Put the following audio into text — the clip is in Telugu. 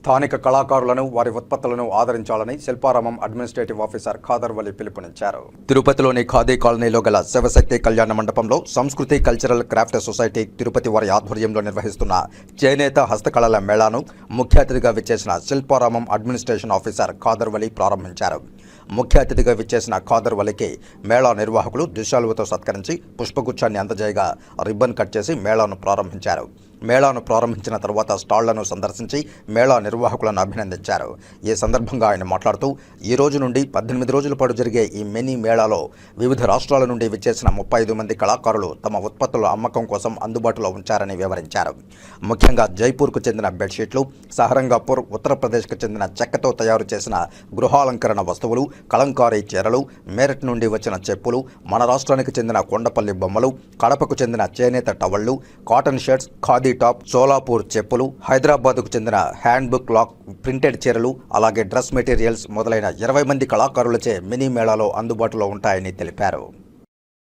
స్థానిక కళాకారులను వారి ఉత్పత్తులను ఆదరించాలని శిల్పారామం అడ్మినిస్ట్రేటివ్ ఆఫీసర్ ఖాదర్ వలి పిలుపునిచ్చారు. తిరుపతిలోని ఖాదీ కాలనీలో గల శివశక్తి కళ్యాణ మండపంలో సంస్కృతి కల్చరల్ క్రాఫ్ట్ సొసైటీ తిరుపతి వారి ఆధ్వర్యంలో నిర్వహిస్తున్న చేనేత హస్తకళల మేళాను ముఖ్య అతిథిగా విచ్చేసిన శిల్పారామం అడ్మినిస్ట్రేషన్ ఆఫీసర్ ఖాదర్ వలి ప్రారంభించారు. ముఖ్య అతిథిగా విచ్చేసిన ఖాదర్ వలికి మేళా నిర్వాహకులు దుశాలువతో సత్కరించి పుష్పగుచ్చాన్ని అందజేయగా రిబ్బన్ కట్ చేసి మేళాను ప్రారంభించారు. మేళాను ప్రారంభించిన తర్వాత స్టాళ్ళను సందర్శించి మేళా నిర్వాహకులను అభినందించారు. ఈ సందర్భంగా ఆయన మాట్లాడుతూ ఈ రోజు నుండి పద్దెనిమిది రోజుల పాటు జరిగే ఈ మినీ మేళాలో వివిధ రాష్ట్రాల నుండి విచ్చేసిన ముప్పై ఐదు మంది కళాకారులు తమ ఉత్పత్తుల అమ్మకం కోసం అందుబాటులో ఉంచారని వివరించారు. ముఖ్యంగా జైపూర్కు చెందిన బెడ్షీట్లు సహరంగాపూర్ ఉత్తరప్రదేశ్కు చెందిన చెక్కతో తయారు చేసిన గృహాలంకరణ వస్తువులు కలంకారీ చీరలు మేరట్ నుండి వచ్చిన చెప్పులు మన రాష్ట్రానికి చెందిన కొండపల్లి బొమ్మలు కడపకు చెందిన చేనేత టవళ్ళు cotton shirts khadi top Solapur చెప్పులు హైదరాబాద్కు చెందిన హ్యాండ్బుక్ లాక్ ప్రింటెడ్ చీరలు అలాగే డ్రెస్ మెటీరియల్స్ మొదలైన ఇరవై మంది కళాకారులచే మినీ మేళాలో అందుబాటులో ఉంటాయని తెలిపారు.